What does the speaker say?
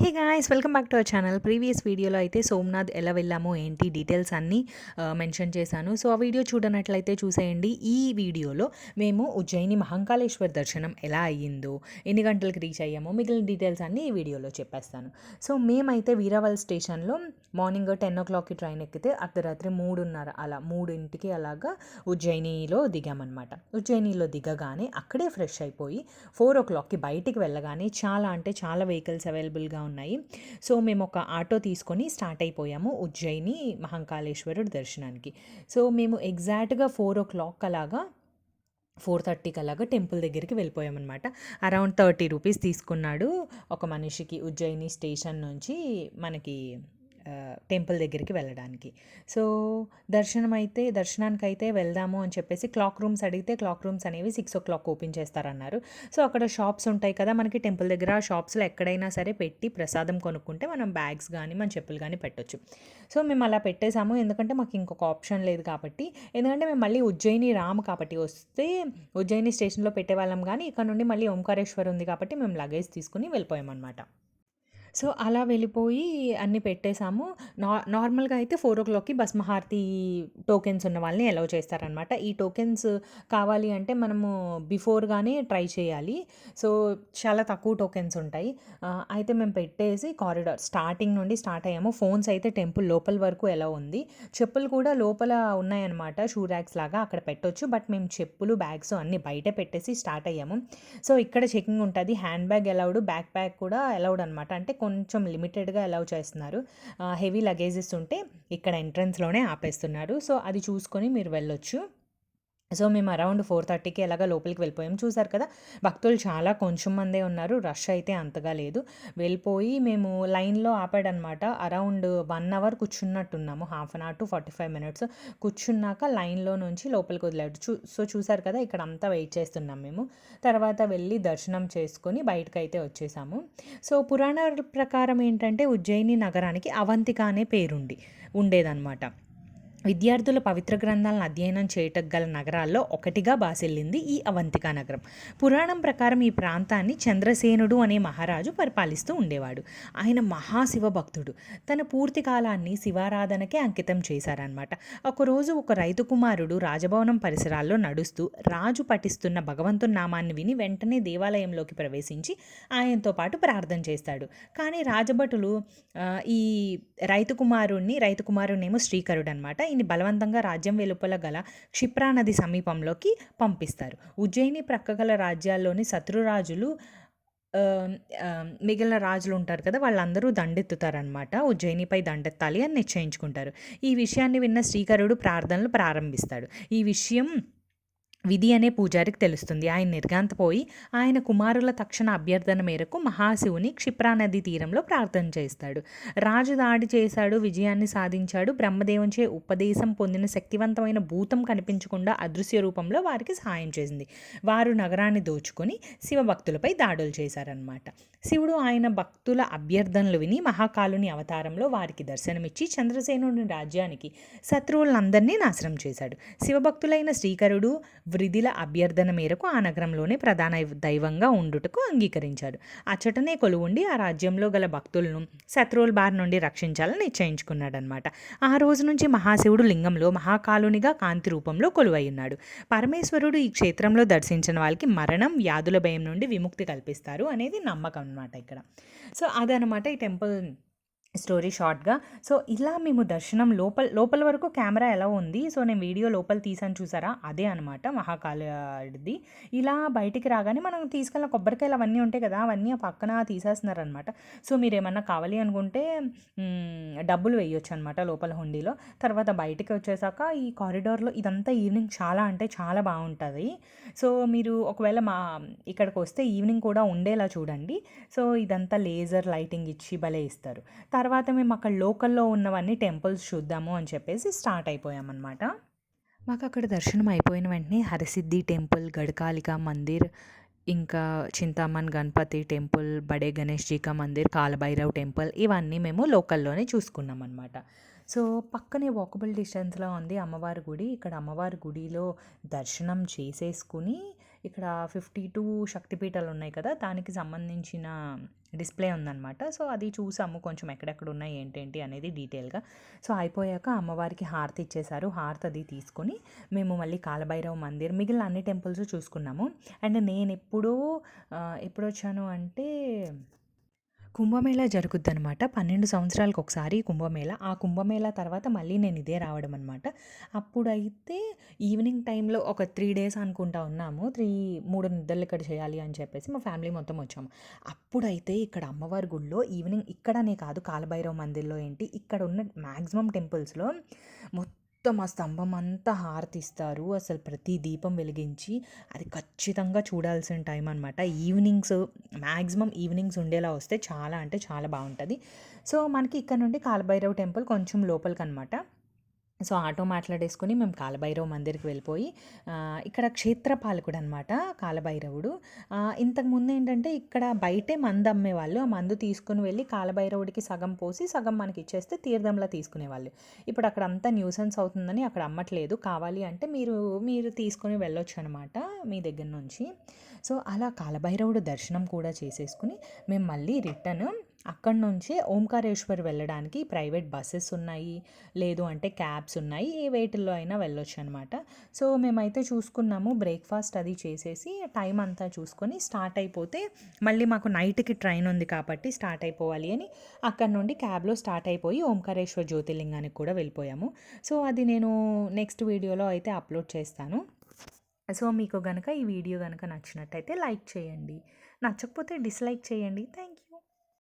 Hey guys welcome back to our channel previous వీడియోలో అయితే సోమనాథ్ ఎలా వెళ్ళామో ఏంటి డీటెయిల్స్ అన్నీ uh, మెన్షన్ చేశాను. సో ఆ వీడియో చూడనట్లయితే చూసేయండి. ఈ వీడియోలో మేము ఉజ్జయిని మహంకాళేశ్వర్ దర్శనం ఎలా అయ్యిందో ఎన్ని గంటలకు రీచ్ అయ్యామో మిగిలిన డీటెయిల్స్ అన్నీ ఈ వీడియోలో చెప్పేస్తాను. సో మేమైతే వీరావల్ స్టేషన్లో మార్నింగ్ టెన్ ఓ క్లాక్కి ట్రైన్ ఎక్కితే అర్ధరాత్రి మూడున్నర అలా మూడింటికి అలాగా ఉజ్జయినిలో దిగామన్నమాట. ఉజ్జయినిలో దిగగానే అక్కడే ఫ్రెష్ అయిపోయి ఫోర్ ఓ క్లాక్కి బయటికి వెళ్ళగానే చాలా అంటే చాలా వెహికల్స్ అవైలబుల్గా ఉన్నాయి. సో మేము ఒక ఆటో తీసుకొని స్టార్ట్ అయిపోయాము ఉజ్జయిని మహంకాళేశ్వరుడు దర్శనానికి. సో మేము ఎగ్జాక్ట్గా ఫోర్ ఓ క్లాక్ అలాగా ఫోర్ థర్టీకి అలాగా టెంపుల్ దగ్గరికి వెళ్ళిపోయామన్నమాట. అరౌండ్ థర్టీ రూపీస్ తీసుకున్నాడు ఒక మనిషికి ఉజ్జయిని స్టేషన్ నుంచి మనకి టెంపుల్ దగ్గరికి వెళ్ళడానికి. సో దర్శనం అయితే దర్శనానికి అయితే వెళ్దాము అని చెప్పేసి క్లాక్ రూమ్స్ అడిగితే క్లాక్ రూమ్స్ అనేవి సిక్స్ ఓ క్లాక్ ఓపెన్ చేస్తారన్నారు. సో అక్కడ షాప్స్ ఉంటాయి కదా మనకి టెంపుల్ దగ్గర షాప్స్లో ఎక్కడైనా సరే పెట్టి ప్రసాదం కొనుక్కుంటే మనం బ్యాగ్స్ కానీ మన చెప్పులు కానీ పెట్టొచ్చు. సో మేము అలా పెట్టేశాము. ఎందుకంటే మాకు ఇంకొక ఆప్షన్ లేదు కాబట్టి. ఎందుకంటే మేము మళ్ళీ ఉజ్జయిని రాము కాబట్టి వస్తే ఉజ్జయిని స్టేషన్లో పెట్టేవాళ్ళం కానీ ఇక్కడ నుండి మళ్ళీ ఓంకారేశ్వర్ ఉంది కాబట్టి మేము లగేజ్ తీసుకుని వెళ్ళిపోయామన్నమాట. సో అలా వెళ్ళిపోయి అన్నీ పెట్టేశాము. నా నార్మల్గా అయితే ఫోర్ ఓ క్లాక్కి భస్మహారతి టోకెన్స్ ఉన్న వాళ్ళని అలౌ చేస్తారనమాట ఈ టోకెన్స్ కావాలి అంటే మనము బిఫోర్గానే ట్రై చేయాలి. సో చాలా తక్కువ టోకెన్స్ ఉంటాయి. అయితే మేము పెట్టేసి కారిడార్ స్టార్టింగ్ నుండి స్టార్ట్ అయ్యాము. ఫోన్స్ అయితే టెంపుల్ లోపల వరకు ఎలా ఉంది. చెప్పులు కూడా లోపల ఉన్నాయన్నమాట. షూ ర్యాక్స్ లాగా అక్కడ పెట్టొచ్చు. బట్ మేము చెప్పులు బ్యాగ్స్ అన్నీ బయట పెట్టేసి స్టార్ట్ అయ్యాము. సో ఇక్కడ చెకింగ్ ఉంటుంది. Handbag allowed backpack కూడా అలౌడ్ అనమాట అంటే కొంచెం లిమిటెడ్గా అలౌ చేస్తున్నారు. హెవీ లగేజెస్ ఉంటే ఇక్కడ ఎంట్రన్స్లోనే ఆపేస్తున్నారు. సో అది చూసుకొని మీరు వెళ్ళొచ్చు. సో మేము అరౌండ్ ఫోర్ థర్టీకి ఎలాగ లోపలికి వెళ్ళిపోయాం. చూసారు కదా భక్తులు చాలా కొంచెం మందే ఉన్నారు. రష్ అయితే అంతగా లేదు. వెళ్ళిపోయి మేము లైన్లో ఆపాడనమాట. Around one hour కూర్చున్నట్టున్నాము. Half an hour to forty five minutes కూర్చున్నాక లైన్లో నుంచి లోపలికి వదిలాడు. చూ సో చూసారు కదా ఇక్కడ అంతా వెయిట్ చేస్తున్నాం మేము. తర్వాత వెళ్ళి దర్శనం చేసుకొని బయటకు అయితే వచ్చేసాము. సో పురాణ ప్రకారం ఏంటంటే ఉజ్జయిని నగరానికి అవంతిక అనే పేరుండి ఉండేదన్నమాట. విద్యార్థుల పవిత్ర గ్రంథాలను అధ్యయనం చేయటం గల నగరాల్లో ఒకటిగా బాసిల్లింది ఈ అవంతికా నగరం. పురాణం ప్రకారం ఈ ప్రాంతాన్ని చంద్రసేనుడు అనే మహారాజు పరిపాలిస్తూ ఉండేవాడు. ఆయన మహాశివ భక్తుడు. తన పూర్తి కాలాన్ని శివారాధనకే అంకితం చేశారనమాట ఒకరోజు ఒక రైతు కుమారుడు రాజభవనం పరిసరాల్లో నడుస్తూ రాజు పఠిస్తున్న భగవంతుని నామాన్ని విని వెంటనే దేవాలయంలోకి ప్రవేశించి ఆయనతో పాటు ప్రార్థన చేస్తాడు. కానీ రాజభటులు ఈ రైతు కుమారుణ్ణి రైతు కుమారుణ్ణేమో శ్రీకరుడు అనమాట ఈయన్ని బలవంతంగా రాజ్యం వెలుపల గల క్షిప్రా నది సమీపంలోకి పంపిస్తారు. ఉజ్జయిని ప్రక్క గల రాజ్యాల్లోని శత్రురాజులు మిగిలిన రాజులు ఉంటారు కదా వాళ్ళందరూ దండెత్తుతారనమాట ఉజ్జయినిపై దండెత్తాలి అని నిశ్చయించుకుంటారు. ఈ విషయాన్ని విన్న శ్రీకరుడు ప్రార్థనలు ప్రారంభిస్తాడు. ఈ విషయం విధి అనే పూజారికి తెలుస్తుంది. ఆయన నిర్గాంతపోయి ఆయన కుమారుల తక్షణ అభ్యర్థన మేరకు మహాశివుని క్షిప్రానది తీరంలో ప్రార్థన చేస్తాడు. రాజు దాడి చేశాడు విజయాన్ని సాధించాడు. బ్రహ్మదేవంచే ఉపదేశం పొందిన శక్తివంతమైన భూతం కనిపించకుండా అదృశ్య రూపంలో వారికి సహాయం చేసింది. వారు నగరాన్ని దోచుకొని శివభక్తులపై దాడులు చేశారనమాట శివుడు ఆయన భక్తుల అభ్యర్థనలు విని మహాకాలుని అవతారంలో వారికి దర్శనమిచ్చి చంద్రసేనుని రాజ్యానికి శత్రువులందరినీ నాశనం చేశాడు. శివభక్తులైన శ్రీకరుడు వృధిల అభ్యర్థన మేరకు ఆ నగరంలోనే ప్రధాన దైవంగా ఉండుటకు అంగీకరించాడు. అచ్చటనే కొలువుండి ఆ రాజ్యంలో గల భక్తులను శత్రువుల బారి నుండి రక్షించాలని నిశ్చయించుకున్నాడనమాట ఆ రోజు నుంచి మహాశివుడు లింగంలో మహాకాలునిగా కాంతి రూపంలో కొలువై ఉన్నాడు పరమేశ్వరుడు ఈ క్షేత్రంలో దర్శించిన వాళ్ళకి మరణం వ్యాధుల భయం నుండి విముక్తి కల్పిస్తారు అనేది నమ్మకం అనమాట ఇక్కడ. సో అదనమాట ఈ టెంపుల్ స్టోరీ షార్ట్గా. సో ఇలా మేము దర్శనం లోపల లోపల వరకు కెమెరా ఎలా ఉంది? సో నేను వీడియో లోపల తీసాను చూసారా? అదే అనమాట మహాకాళది ఇలా బయటికి రాగానే మనం తీసుకెళ్ళిన కొబ్బరికాయలు అవన్నీ ఉంటాయి కదా అవన్నీ ఆ పక్కన తీసేస్తున్నారనమాట సో మీరు ఏమన్నా కావాలి అనుకుంటే డబ్బులు వేయొచ్చు అనమాట లోపల హుండీలో. తర్వాత బయటికి వచ్చేసాక ఈ కారిడార్లో ఇదంతా ఈవినింగ్ చాలా అంటే చాలా బాగుంటుంది. సో మీరు ఒకవేళ మా ఇక్కడికి వస్తే ఈవినింగ్ కూడా ఉండేలా చూడండి. సో ఇదంతా లేజర్ లైటింగ్ ఇచ్చి భలే ఇస్తారు. తర్వాత మేము అక్కడ లోకల్లో ఉన్నవన్నీ టెంపుల్స్ చూద్దాము అని చెప్పేసి స్టార్ట్ అయిపోయామన్నమాట. మాకు అక్కడ దర్శనం అయిపోయిన వెంటనే హరసిద్ధి టెంపుల్ గడకాలిక మందిర్ ఇంకా చింతామన్ గణపతి టెంపుల్ బడే గణేష్ జీకా మందిర్ కాలభైరవ్ టెంపుల్ ఇవన్నీ మేము లోకల్లోనే చూసుకున్నాం అనమాట సో పక్కనే వాకబుల్ డిస్టెన్స్లో ఉంది అమ్మవారి గుడి. ఇక్కడ అమ్మవారి గుడిలో దర్శనం చేసేసుకుని ఇక్కడ ఫిఫ్టీ టూ శక్తిపీఠాలు ఉన్నాయి కదా దానికి సంబంధించిన డిస్ప్లే ఉందన్నమాట. సో అది చూసాము కొంచెం ఎక్కడెక్కడ ఉన్నాయి ఏంటేంటి అనేది డీటెయిల్గా. సో అయిపోయాక అమ్మవారికి హారతి ఇచ్చేశారు. హారతి అది తీసుకొని మేము మళ్ళీ కాలభైరవ మందిర్ మిగిలిన అన్ని టెంపుల్స్ చూసుకున్నాము. అండ్ నేను ఎప్పుడూ ఎప్పుడు వచ్చాను అంటే కుంభమేళా జరుగుద్ది అనమాట పన్నెండు సంవత్సరాలకు ఒకసారి కుంభమేళా. ఆ కుంభమేళా తర్వాత మళ్ళీ నేను ఇదే రావడం అనమాట అప్పుడైతే ఈవినింగ్ టైంలో ఒక త్రీ డేస్ అనుకుంటా ఉన్నాము. త్రీ మూడు నిద్రలు ఇక్కడ చేయాలి అని చెప్పేసి మా ఫ్యామిలీ మొత్తం వచ్చాము. అప్పుడైతే ఇక్కడ అమ్మవారి గుడిలో ఈవినింగ్ ఇక్కడనే కాదు కాలభైరవ మందిర్లో ఏంటి ఇక్కడ ఉన్న మ్యాక్సిమం టెంపుల్స్లో మొత్తం మొత్తం ఆ స్తంభం అంతా హారతిస్తారు. అసలు ప్రతి దీపం వెలిగించి అది ఖచ్చితంగా చూడాల్సిన టైం అనమాట ఈవినింగ్స్ మ్యాక్సిమం ఈవినింగ్స్ ఉండేలా వస్తే చాలా అంటే చాలా బాగుంటుంది. సో మనకి ఇక్కడ నుండి కాలభైరవ్ టెంపుల్ కొంచెం లోపలికి అనమాట సో ఆటో మాట్లాడేసుకుని మేము కాలభైరవ మందిర్కి వెళ్ళిపోయి ఇక్కడ క్షేత్రపాలకుడు అనమాట కాలభైరవుడు ఇంతకుముందు ఏంటంటే ఇక్కడ బయటే మందు అమ్మేవాళ్ళు. ఆ మందు తీసుకుని వెళ్ళి కాలభైరవుడికి సగం పోసి సగం మనకి ఇచ్చేస్తే తీర్థంలా తీసుకునేవాళ్ళు. ఇప్పుడు అక్కడ అంతా న్యూసెన్స్ అవుతుందని అక్కడ అమ్మట్లేదు. కావాలి అంటే మీరు మీరు తీసుకొని వెళ్ళొచ్చు అనమాట మీ దగ్గర నుంచి. సో అలా కాలభైరవుడు దర్శనం కూడా చేసేసుకుని మేము మళ్ళీ రిటర్న్ అక్కడి నుంచే ఓంకారేశ్వర్ వెళ్ళడానికి ప్రైవేట్ బస్సెస్ ఉన్నాయి లేదు అంటే క్యాబ్స్ ఉన్నాయి ఏ వేటిల్లో అయినా వెళ్ళొచ్చు అనమాట సో మేమైతే చూసుకున్నాము బ్రేక్ఫాస్ట్ అది చేసేసి టైం అంతా చూసుకొని స్టార్ట్ అయిపోతే మళ్ళీ మాకు నైట్కి ట్రైన్ ఉంది కాబట్టి స్టార్ట్ అయిపోవాలి అని అక్కడ నుండి క్యాబ్లో స్టార్ట్ అయిపోయి ఓంకారేశ్వర్ జ్యోతిర్లింగానికి కూడా వెళ్ళిపోయాము. సో అది నేను నెక్స్ట్ వీడియోలో అయితే అప్లోడ్ చేస్తాను. సో మీకు కనుక ఈ వీడియో కనుక నచ్చినట్టయితే లైక్ చేయండి. నచ్చకపోతే డిస్లైక్ చేయండి. Thank you.